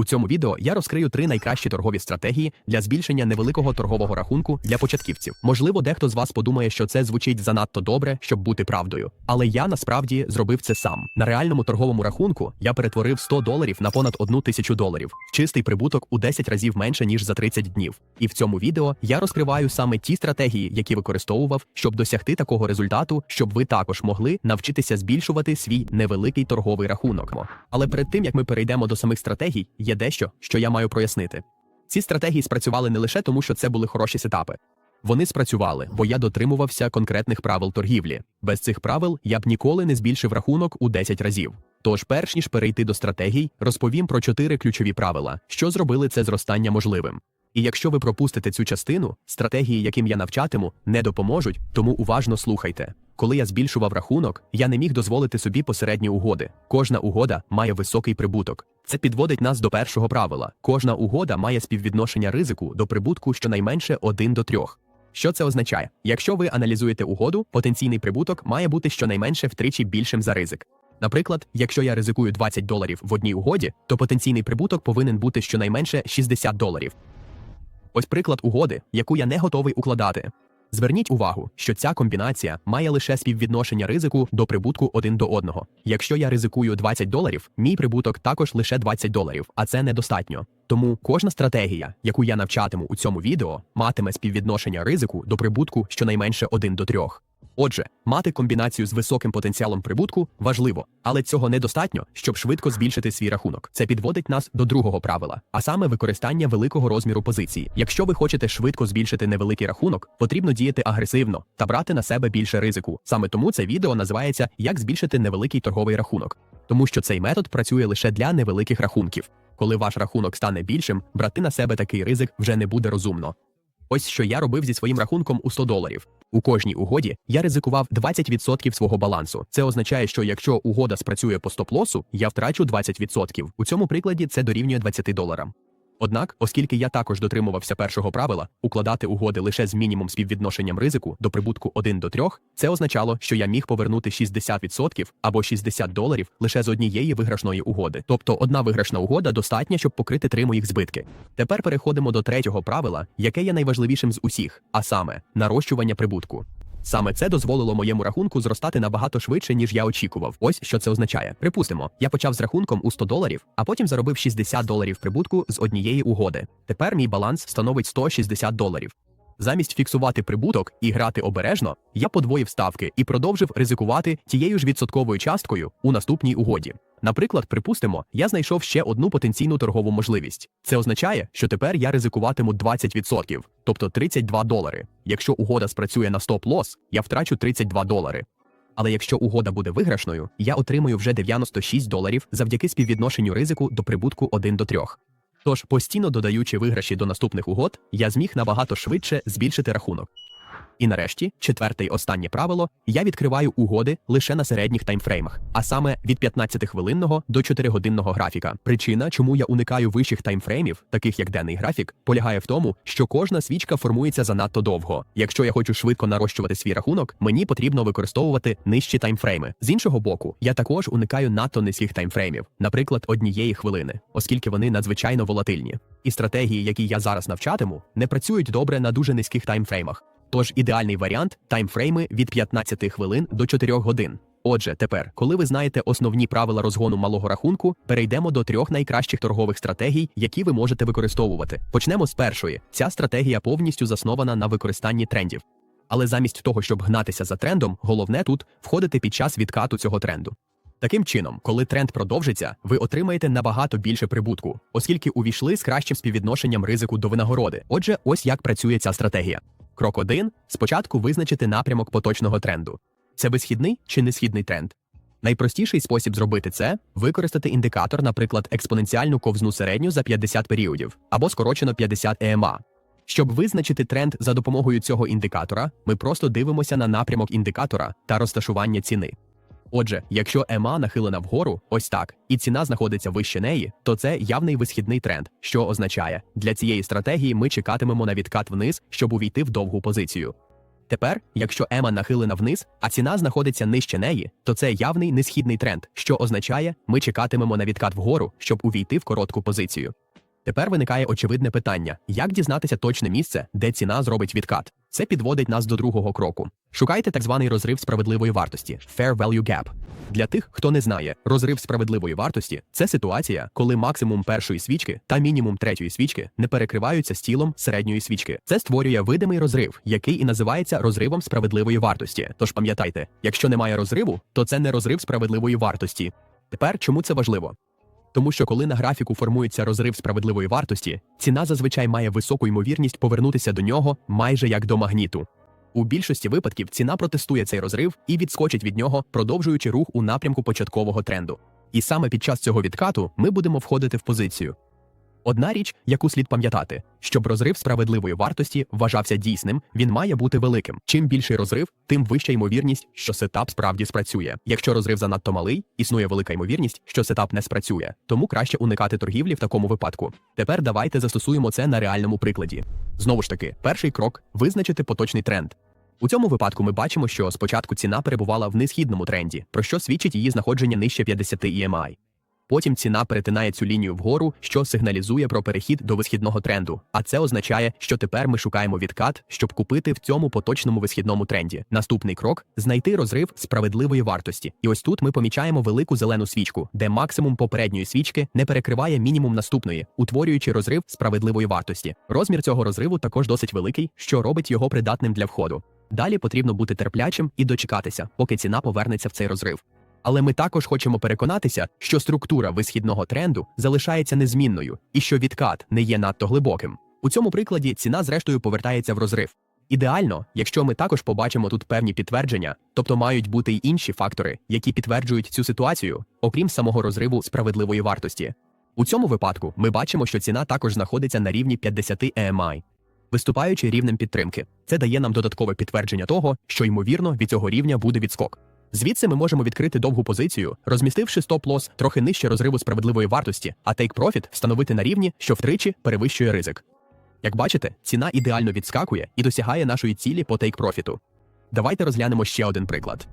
У цьому відео я розкрию три найкращі торгові стратегії для збільшення невеликого торгового рахунку для початківців. Можливо, дехто з вас подумає, що це звучить занадто добре, щоб бути правдою. Але я насправді зробив це сам. На реальному торговому рахунку я перетворив 100 доларів на понад 1 тисячу доларів. Чистий прибуток у 10 разів менше ніж за 30 днів. І в цьому відео я розкриваю саме ті стратегії, які використовував, щоб досягти такого результату, щоб ви також могли навчитися збільшувати свій невеликий торговий рахунок. Але перед тим як ми перейдемо до самих стратегій, є дещо, що я маю прояснити. Ці стратегії спрацювали не лише тому, що це були хороші сетапи. Вони спрацювали, бо я дотримувався конкретних правил торгівлі. Без цих правил я б ніколи не збільшив рахунок у 10 разів. Тож, перш ніж перейти до стратегій, розповім про чотири ключові правила, що зробили це зростання можливим. І якщо ви пропустите цю частину, стратегії, яким я навчатиму, не допоможуть, тому уважно слухайте. Коли я збільшував рахунок, я не міг дозволити собі посередні угоди. Кожна угода має високий прибуток. Це підводить нас до першого правила: кожна угода має співвідношення ризику до прибутку щонайменше 1 до 3. Що це означає? Якщо ви аналізуєте угоду, потенційний прибуток має бути щонайменше втричі більшим за ризик. Наприклад, якщо я ризикую 20 доларів в одній угоді, то потенційний прибуток повинен бути щонайменше 60 доларів. Ось приклад угоди, яку я не готовий укладати. Зверніть увагу, що ця комбінація має лише співвідношення ризику до прибутку один до одного. Якщо я ризикую 20 доларів, мій прибуток також лише 20 доларів, а це недостатньо. Тому кожна стратегія, яку я навчатиму у цьому відео, матиме співвідношення ризику до прибутку щонайменше 1 до 3. Отже, мати комбінацію з високим потенціалом прибутку важливо, але цього недостатньо, щоб швидко збільшити свій рахунок. Це підводить нас до другого правила, а саме використання великого розміру позиції. Якщо ви хочете швидко збільшити невеликий рахунок, потрібно діяти агресивно та брати на себе більше ризику. Саме тому це відео називається Як збільшити невеликий торговий рахунок, тому що цей метод працює лише для невеликих рахунків. Коли ваш рахунок стане більшим, брати на себе такий ризик вже не буде розумно. Ось що я робив зі своїм рахунком у 100 доларів. У кожній угоді я ризикував 20% свого балансу. Це означає, що якщо угода спрацює по стоп-лосу, я втрачу 20%. У цьому прикладі це дорівнює 20 доларам. Однак, оскільки я також дотримувався першого правила укладати угоди лише з мінімум співвідношенням ризику до прибутку 1 до 3, це означало, що я міг повернути 60% або 60 доларів лише з однієї виграшної угоди. Тобто одна виграшна угода достатня, щоб покрити три моїх збитки. Тепер переходимо до третього правила, яке є найважливішим з усіх, а саме нарощування прибутку. Саме це дозволило моєму рахунку зростати набагато швидше, ніж я очікував. Ось що це означає. Припустимо, я почав з рахунком у 100 доларів, а потім заробив 60 доларів прибутку з однієї угоди. Тепер мій баланс становить 160 доларів. Замість фіксувати прибуток і грати обережно, я подвоїв ставки і продовжив ризикувати тією ж відсотковою часткою у наступній угоді. Наприклад, припустимо, я знайшов ще одну потенційну торгову можливість. Це означає, що тепер я ризикуватиму 20%, тобто 32 долари. Якщо угода спрацює на стоп-лос, я втрачу 32 долари. Але якщо угода буде виграшною, я отримую вже 96 доларів завдяки співвідношенню ризику до прибутку 1 до 3. Тож, постійно додаючи виграші до наступних угод, я зміг набагато швидше збільшити рахунок. І нарешті, четверте й останнє правило: я відкриваю угоди лише на середніх таймфреймах, а саме від 15-хвилинного до 4-годинного графіка. Причина, чому я уникаю вищих таймфреймів, таких як денний графік, полягає в тому, що кожна свічка формується занадто довго. Якщо я хочу швидко нарощувати свій рахунок, мені потрібно використовувати нижчі таймфрейми. З іншого боку, я також уникаю надто низьких таймфреймів, наприклад, однієї хвилини, оскільки вони надзвичайно волатильні. І стратегії, які я зараз навчатиму, не працюють добре на дуже низьких таймфреймах. Тож ідеальний варіант таймфрейми від 15 хвилин до 4 годин. Отже, тепер, коли ви знаєте основні правила розгону малого рахунку, перейдемо до трьох найкращих торгових стратегій, які ви можете використовувати. Почнемо з першої. Ця стратегія повністю заснована на використанні трендів. Але замість того, щоб гнатися за трендом, головне тут входити під час відкату цього тренду. Таким чином, коли тренд продовжиться, ви отримаєте набагато більше прибутку, оскільки увійшли з кращим співвідношенням ризику до винагороди. Отже, ось як працює ця стратегія. Крок 1. спочатку визначити напрямок поточного тренду. Це висхідний чи несхідний тренд. Найпростіший спосіб зробити це використати індикатор, наприклад, експоненціальну ковзну середню за 50 періодів або скорочено 50 EMA. Щоб визначити тренд за допомогою цього індикатора, ми просто дивимося на напрямок індикатора та розташування ціни. Отже, якщо ЕМА нахилена вгору, ось так, і ціна знаходиться вище неї, то це явний висхідний тренд, що означає, для цієї стратегії ми чекатимемо на відкат вниз, щоб увійти в довгу позицію. Тепер, якщо ема нахилена вниз, а ціна знаходиться нижче неї, то це явний несхідний тренд, що означає, ми чекатимемо на відкат вгору, щоб увійти в коротку позицію. Тепер виникає очевидне питання: як дізнатися точне місце, де ціна зробить відкат? Це підводить нас до другого кроку. Шукайте так званий розрив справедливої вартості Fair Value Gap. Для тих, хто не знає, розрив справедливої вартості це ситуація, коли максимум першої свічки та мінімум третьої свічки не перекриваються з тілом середньої свічки. Це створює видимий розрив, який і називається розривом справедливої вартості. Тож пам'ятайте, якщо немає розриву, то це не розрив справедливої вартості. Тепер чому це важливо? Тому що коли на графіку формується розрив справедливої вартості, ціна зазвичай має високу ймовірність повернутися до нього майже як до магніту. У більшості випадків ціна протестує цей розрив і відскочить від нього, продовжуючи рух у напрямку початкового тренду. І саме під час цього відкату ми будемо входити в позицію. Одна річ, яку слід пам'ятати, щоб розрив справедливої вартості вважався дійсним, він має бути великим. Чим більший розрив, тим вища ймовірність, що сетап справді спрацює. Якщо розрив занадто малий, існує велика ймовірність, що сетап не спрацює, тому краще уникати торгівлі в такому випадку. Тепер давайте застосуємо це на реальному прикладі. Знову ж таки, перший крок визначити поточний тренд. У цьому випадку ми бачимо, що спочатку ціна перебувала в несхідному тренді, про що свідчить її знаходження нижче 50 EMI. Потім ціна перетинає цю лінію вгору, що сигналізує про перехід до висхідного тренду. А це означає, що тепер ми шукаємо відкат, щоб купити в цьому поточному висхідному тренді. Наступний крок знайти розрив справедливої вартості. І ось тут ми помічаємо велику зелену свічку, де максимум попередньої свічки не перекриває мінімум наступної, утворюючи розрив справедливої вартості. Розмір цього розриву також досить великий, що робить його придатним для входу. Далі потрібно бути терплячим і дочекатися, поки ціна повернеться в цей розрив. Але ми також хочемо переконатися, що структура висхідного тренду залишається незмінною і що відкат не є надто глибоким. У цьому прикладі ціна, зрештою, повертається в розрив. Ідеально, якщо ми також побачимо тут певні підтвердження, тобто мають бути й інші фактори, які підтверджують цю ситуацію, окрім самого розриву справедливої вартості. У цьому випадку ми бачимо, що ціна також знаходиться на рівні 50 EMI, виступаючи рівнем підтримки. Це дає нам додаткове підтвердження того, що ймовірно від цього рівня буде відскок. Звідси ми можемо відкрити довгу позицію, розмістивши стоп-лос трохи нижче розриву справедливої вартості, а take-profit встановити на рівні, що втричі перевищує ризик. Як бачите, ціна ідеально відскакує і досягає нашої цілі по take-профіту. Давайте розглянемо ще один приклад.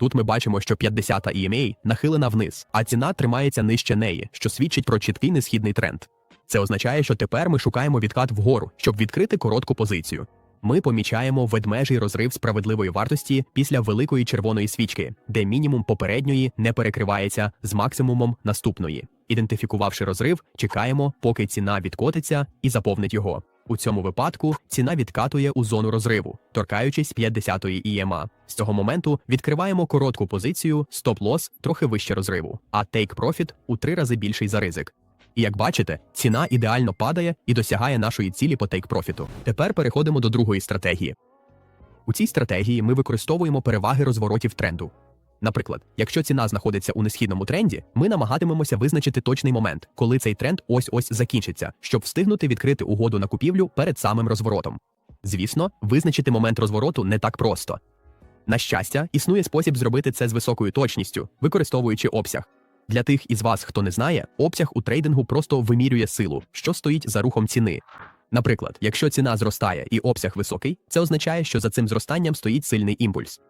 Тут ми бачимо, що 50-та EMA нахилена вниз, а ціна тримається нижче неї, що свідчить про чіткий несхідний тренд. Це означає, що тепер ми шукаємо відкат вгору, щоб відкрити коротку позицію ми помічаємо ведмежий розрив справедливої вартості після великої червоної свічки, де мінімум попередньої не перекривається з максимумом наступної. Ідентифікувавши розрив, чекаємо, поки ціна відкотиться і заповнить його. У цьому випадку ціна відкатує у зону розриву, торкаючись 50-ї EMA. З цього моменту відкриваємо коротку позицію, стоп-лос трохи вище розриву, а take-profit у три рази більший за ризик. І як бачите, ціна ідеально падає і досягає нашої цілі по тейк-профіту. Тепер переходимо до другої стратегії. У цій стратегії ми використовуємо переваги розворотів тренду. Наприклад, якщо ціна знаходиться у несхідному тренді, ми намагатимемося визначити точний момент, коли цей тренд ось ось закінчиться, щоб встигнути відкрити угоду на купівлю перед самим розворотом. Звісно, визначити момент розвороту не так просто. На щастя, існує спосіб зробити це з високою точністю, використовуючи обсяг. Для тих із вас, хто не знає, обсяг у трейдингу просто вимірює силу, що стоїть за рухом ціни. Наприклад, якщо ціна зростає і обсяг високий, це означає, що за цим зростанням стоїть сильний імпульс.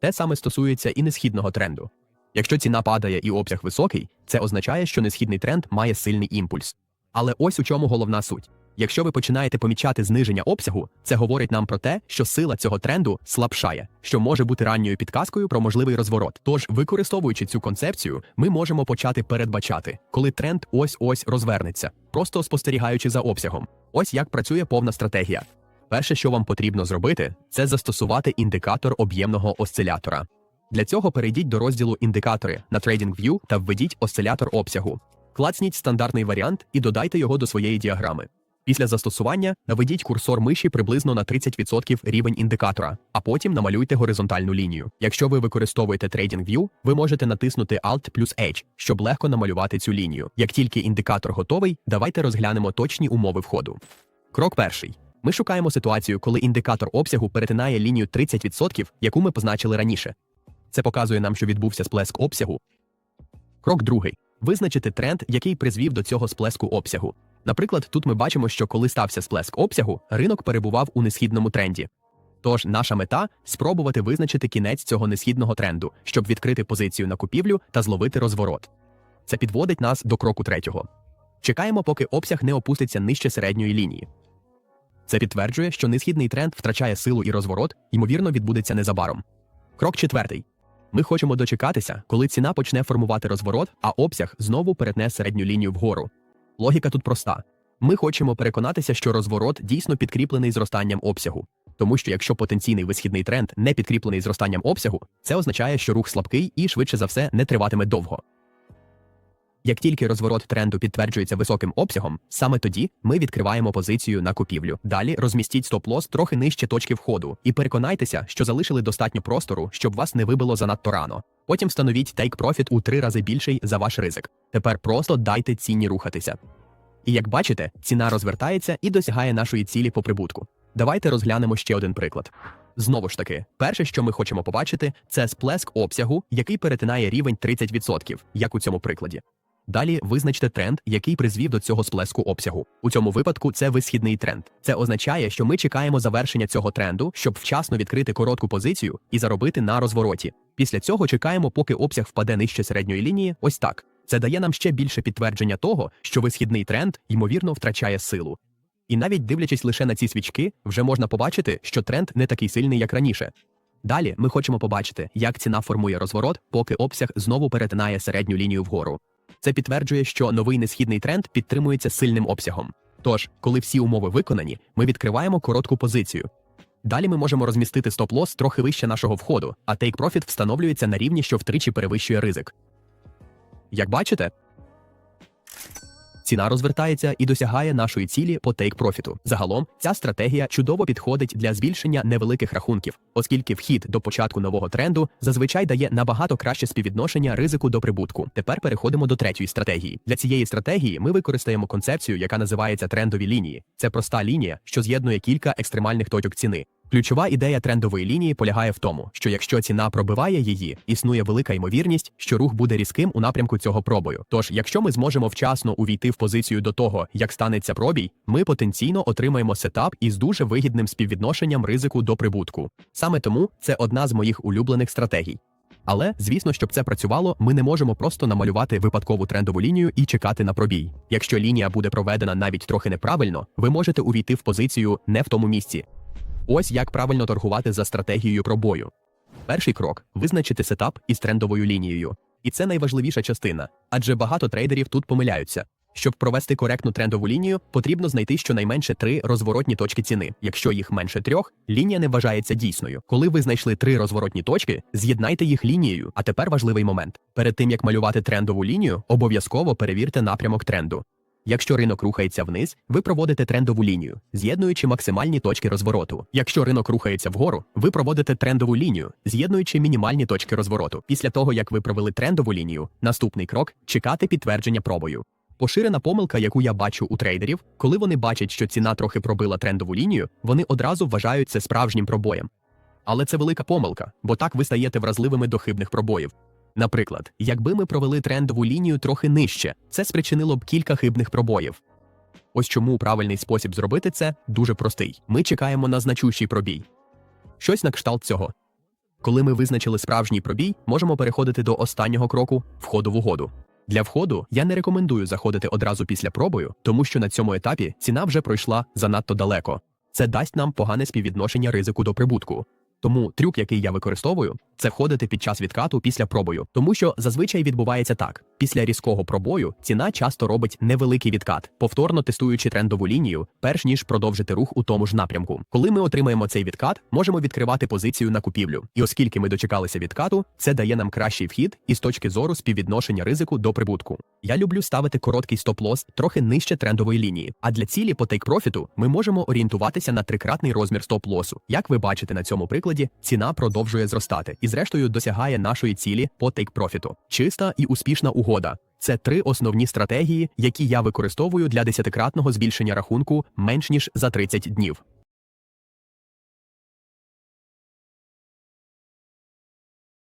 Те саме стосується і несхідного тренду. Якщо ціна падає і обсяг високий, це означає, що несхідний тренд має сильний імпульс. Але ось у чому головна суть. Якщо ви починаєте помічати зниження обсягу, це говорить нам про те, що сила цього тренду слабшає, що може бути ранньою підказкою про можливий розворот. Тож, використовуючи цю концепцію, ми можемо почати передбачати, коли тренд ось ось розвернеться, просто спостерігаючи за обсягом. Ось як працює повна стратегія. Перше, що вам потрібно зробити, це застосувати індикатор об'ємного осцилятора. Для цього перейдіть до розділу Індикатори на TradingView та введіть осцилятор обсягу. Клацніть стандартний варіант і додайте його до своєї діаграми. Після застосування наведіть курсор миші приблизно на 30% рівень індикатора, а потім намалюйте горизонтальну лінію. Якщо ви використовуєте TradingView, ви можете натиснути Alt плюс H, щоб легко намалювати цю лінію. Як тільки індикатор готовий, давайте розглянемо точні умови входу. Крок перший. Ми шукаємо ситуацію, коли індикатор обсягу перетинає лінію 30%, яку ми позначили раніше. Це показує нам, що відбувся сплеск обсягу. Крок другий. Визначити тренд, який призвів до цього сплеску обсягу. Наприклад, тут ми бачимо, що коли стався сплеск обсягу, ринок перебував у несхідному тренді. Тож наша мета спробувати визначити кінець цього несхідного тренду, щоб відкрити позицію на купівлю та зловити розворот. Це підводить нас до кроку третього. Чекаємо, поки обсяг не опуститься нижче середньої лінії. Це підтверджує, що несхідний тренд втрачає силу і розворот, ймовірно, відбудеться незабаром. Крок четвертий. Ми хочемо дочекатися, коли ціна почне формувати розворот, а обсяг знову перетне середню лінію вгору. Логіка тут проста. Ми хочемо переконатися, що розворот дійсно підкріплений зростанням обсягу. Тому що якщо потенційний висхідний тренд не підкріплений зростанням обсягу, це означає, що рух слабкий і швидше за все не триватиме довго. Як тільки розворот тренду підтверджується високим обсягом, саме тоді ми відкриваємо позицію на купівлю. Далі розмістіть стоп-лос трохи нижче точки входу і переконайтеся, що залишили достатньо простору, щоб вас не вибило занадто рано. Потім встановіть take profit у три рази більший за ваш ризик. Тепер просто дайте ціні рухатися. І як бачите, ціна розвертається і досягає нашої цілі по прибутку. Давайте розглянемо ще один приклад. Знову ж таки, перше, що ми хочемо побачити, це сплеск обсягу, який перетинає рівень 30%, як у цьому прикладі. Далі визначте тренд, який призвів до цього сплеску обсягу. У цьому випадку це висхідний тренд. Це означає, що ми чекаємо завершення цього тренду, щоб вчасно відкрити коротку позицію і заробити на розвороті. Після цього чекаємо, поки обсяг впаде нижче середньої лінії. Ось так. Це дає нам ще більше підтвердження того, що висхідний тренд ймовірно втрачає силу. І навіть дивлячись лише на ці свічки, вже можна побачити, що тренд не такий сильний, як раніше. Далі ми хочемо побачити, як ціна формує розворот, поки обсяг знову перетинає середню лінію вгору. Це підтверджує, що новий несхідний тренд підтримується сильним обсягом. Тож, коли всі умови виконані, ми відкриваємо коротку позицію. Далі ми можемо розмістити стоп-лос трохи вище нашого входу, а тейк-профіт встановлюється на рівні, що втричі перевищує ризик. Як бачите, ціна розвертається і досягає нашої цілі по тейк-профіту. Загалом, ця стратегія чудово підходить для збільшення невеликих рахунків, оскільки вхід до початку нового тренду зазвичай дає набагато краще співвідношення ризику до прибутку. Тепер переходимо до третьої стратегії. Для цієї стратегії ми використаємо концепцію, яка називається трендові лінії. Це проста лінія, що з'єднує кілька екстремальних точок ціни. Ключова ідея трендової лінії полягає в тому, що якщо ціна пробиває її, існує велика ймовірність, що рух буде різким у напрямку цього пробою. Тож, якщо ми зможемо вчасно увійти в позицію до того, як станеться пробій, ми потенційно отримаємо сетап із дуже вигідним співвідношенням ризику до прибутку. Саме тому це одна з моїх улюблених стратегій. Але, звісно, щоб це працювало, ми не можемо просто намалювати випадкову трендову лінію і чекати на пробій. Якщо лінія буде проведена навіть трохи неправильно, ви можете увійти в позицію не в тому місці. Ось як правильно торгувати за стратегією пробою. Перший крок визначити сетап із трендовою лінією. І це найважливіша частина, адже багато трейдерів тут помиляються. Щоб провести коректну трендову лінію, потрібно знайти щонайменше три розворотні точки ціни. Якщо їх менше трьох, лінія не вважається дійсною. Коли ви знайшли три розворотні точки, з'єднайте їх лінією. А тепер важливий момент: перед тим як малювати трендову лінію, обов'язково перевірте напрямок тренду. Якщо ринок рухається вниз, ви проводите трендову лінію, з'єднуючи максимальні точки розвороту. Якщо ринок рухається вгору, ви проводите трендову лінію, з'єднуючи мінімальні точки розвороту. Після того, як ви провели трендову лінію, наступний крок чекати підтвердження пробою. Поширена помилка, яку я бачу у трейдерів, коли вони бачать, що ціна трохи пробила трендову лінію, вони одразу вважають це справжнім пробоєм. Але це велика помилка, бо так ви стаєте вразливими до хибних пробоїв. Наприклад, якби ми провели трендову лінію трохи нижче, це спричинило б кілька хибних пробоїв. Ось чому правильний спосіб зробити це дуже простий. Ми чекаємо на значущий пробій. Щось на кшталт цього. Коли ми визначили справжній пробій, можемо переходити до останнього кроку входу в угоду. Для входу я не рекомендую заходити одразу після пробою, тому що на цьому етапі ціна вже пройшла занадто далеко. Це дасть нам погане співвідношення ризику до прибутку. Тому трюк, який я використовую, це входити під час відкату після пробою, тому що зазвичай відбувається так: після різкого пробою ціна часто робить невеликий відкат, повторно тестуючи трендову лінію, перш ніж продовжити рух у тому ж напрямку. Коли ми отримаємо цей відкат, можемо відкривати позицію на купівлю. І оскільки ми дочекалися відкату, це дає нам кращий вхід із точки зору співвідношення ризику до прибутку. Я люблю ставити короткий стоп-лос трохи нижче трендової лінії. А для цілі по тейк-профіту ми можемо орієнтуватися на трикратний розмір стоп-лосу. Як ви бачите на цьому прикладі, ціна продовжує зростати і, зрештою, досягає нашої цілі по тейк-профіту. Чиста і успішна угода. Це три основні стратегії, які я використовую для десятикратного збільшення рахунку менш ніж за 30 днів.